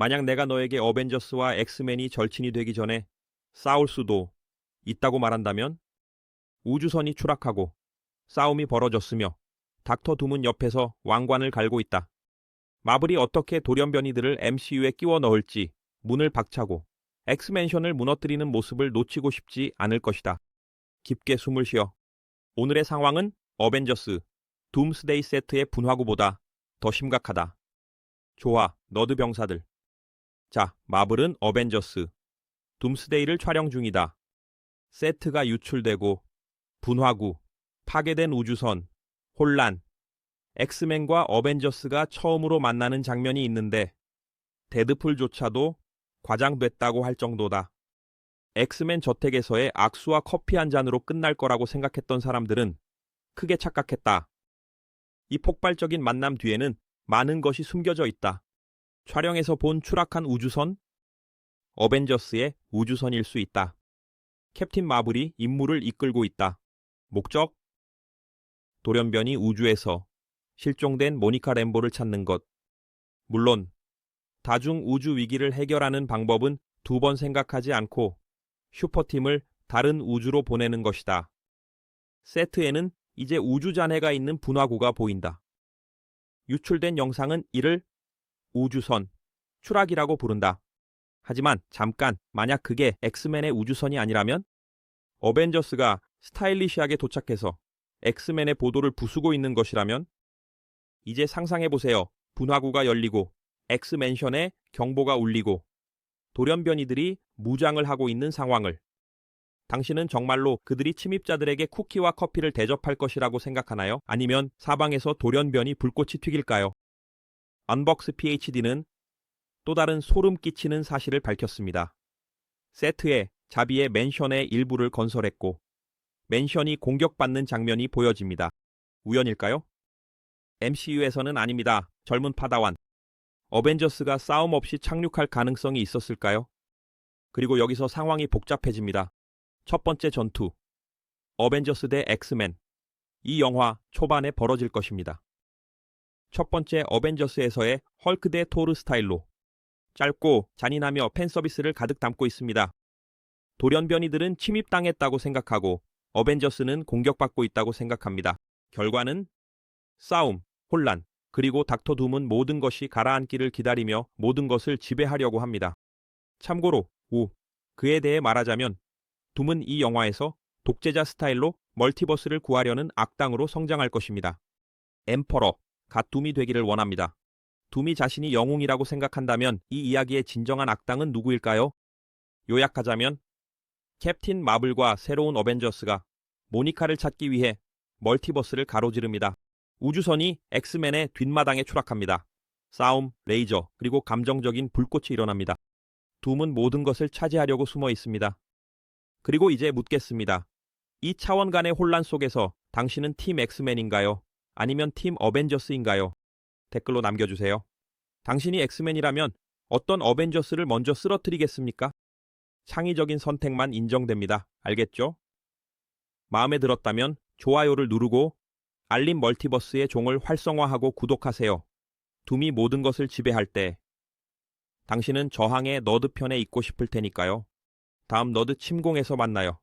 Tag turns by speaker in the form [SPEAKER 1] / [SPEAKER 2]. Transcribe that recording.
[SPEAKER 1] 만약 내가 너에게 어벤져스와 엑스맨이 절친이 되기 전에 싸울 수도 있다고 말한다면 우주선이 추락하고 싸움이 벌어졌으며 닥터 둠은 옆에서 왕관을 갈고 있다. 마블이 어떻게 돌연변이들을 MCU에 끼워 넣을지 문을 박차고 엑스맨션을 무너뜨리는 모습을 놓치고 싶지 않을 것이다. 깊게 숨을 쉬어. 오늘의 상황은 어벤져스 둠스데이 세트의 분화구보다 더 심각하다. 좋아, 너드 병사들. 자, 마블은 어벤져스 둠스데이를 촬영 중이다. 세트가 유출되고 분화구, 파괴된 우주선, 혼란, 엑스맨과 어벤져스가 처음으로 만나는 장면이 있는데 데드풀조차도 과장됐다고 할 정도다. 엑스맨 저택에서의 악수와 커피 한 잔으로 끝날 거라고 생각했던 사람들은 크게 착각했다. 이 폭발적인 만남 뒤에는 많은 것이 숨겨져 있다. 촬영에서 본 추락한 우주선? 어벤져스의 우주선일 수 있다. 캡틴 마블이 임무를 이끌고 있다. 목적? 돌연변이 우주에서 실종된 모니카 램보를 찾는 것. 물론 다중 우주 위기를 해결하는 방법은 두 번 생각하지 않고 슈퍼팀을 다른 우주로 보내는 것이다. 세트에는 이제 우주 잔해가 있는 분화구가 보인다. 유출된 영상은 이를 우주선, 추락이라고 부른다. 하지만 잠깐, 만약 그게 엑스맨의 우주선이 아니라면? 어벤져스가 스타일리시하게 도착해서 엑스맨의 보도를 부수고 있는 것이라면? 이제 상상해보세요. 분화구가 열리고 엑스맨션에 경보가 울리고 돌연변이들이 무장을 하고 있는 상황을 당신은 정말로 그들이 침입자들에게 쿠키와 커피를 대접할 것이라고 생각하나요? 아니면 사방에서 돌연변이 불꽃이 튀길까요? 언벅스 PHD는 또 다른 소름 끼치는 사실을 밝혔습니다. 세트에 자비의 맨션의 일부를 건설했고 맨션이 공격받는 장면이 보여집니다. 우연일까요? MCU에서는 아닙니다. 젊은 파다완. 어벤져스가 싸움 없이 착륙할 가능성이 있었을까요? 그리고 여기서 상황이 복잡해집니다. 첫 번째 전투. 어벤져스 대 엑스맨. 이 영화 초반에 벌어질 것입니다. 첫 번째 어벤져스에서의 헐크 대 토르 스타일로 짧고 잔인하며 팬 서비스를 가득 담고 있습니다. 돌연변이들은 침입당했다고 생각하고 어벤져스는 공격받고 있다고 생각합니다. 결과는 싸움, 혼란, 그리고 닥터 둠은 모든 것이 가라앉기를 기다리며 모든 것을 지배하려고 합니다. 참고로, 우, 그에 대해 말하자면 둠은 이 영화에서 독재자 스타일로 멀티버스를 구하려는 악당으로 성장할 것입니다. 엠퍼러, 갓둠이 되기를 원합니다. 둠이 자신이 영웅이라고 생각한다면 이 이야기의 진정한 악당은 누구일까요? 요약하자면 캡틴 마블과 새로운 어벤져스가 모니카를 찾기 위해 멀티버스를 가로지릅니다. 우주선이 엑스맨의 뒷마당에 추락합니다. 싸움, 레이저, 그리고 감정적인 불꽃이 일어납니다. 둠은 모든 것을 차지하려고 숨어 있습니다. 그리고 이제 묻겠습니다. 이 차원 간의 혼란 속에서 당신은 팀 엑스맨인가요? 아니면 팀 어벤져스인가요? 댓글로 남겨주세요. 당신이 엑스맨이라면 어떤 어벤져스를 먼저 쓰러뜨리겠습니까? 창의적인 선택만 인정됩니다. 알겠죠? 마음에 들었다면 좋아요를 누르고 알림 멀티버스의 종을 활성화하고 구독하세요. 둠이 모든 것을 지배할 때 당신은 저항의 너드 편에 있고 싶을 테니까요. 다음 너드 침공에서 만나요.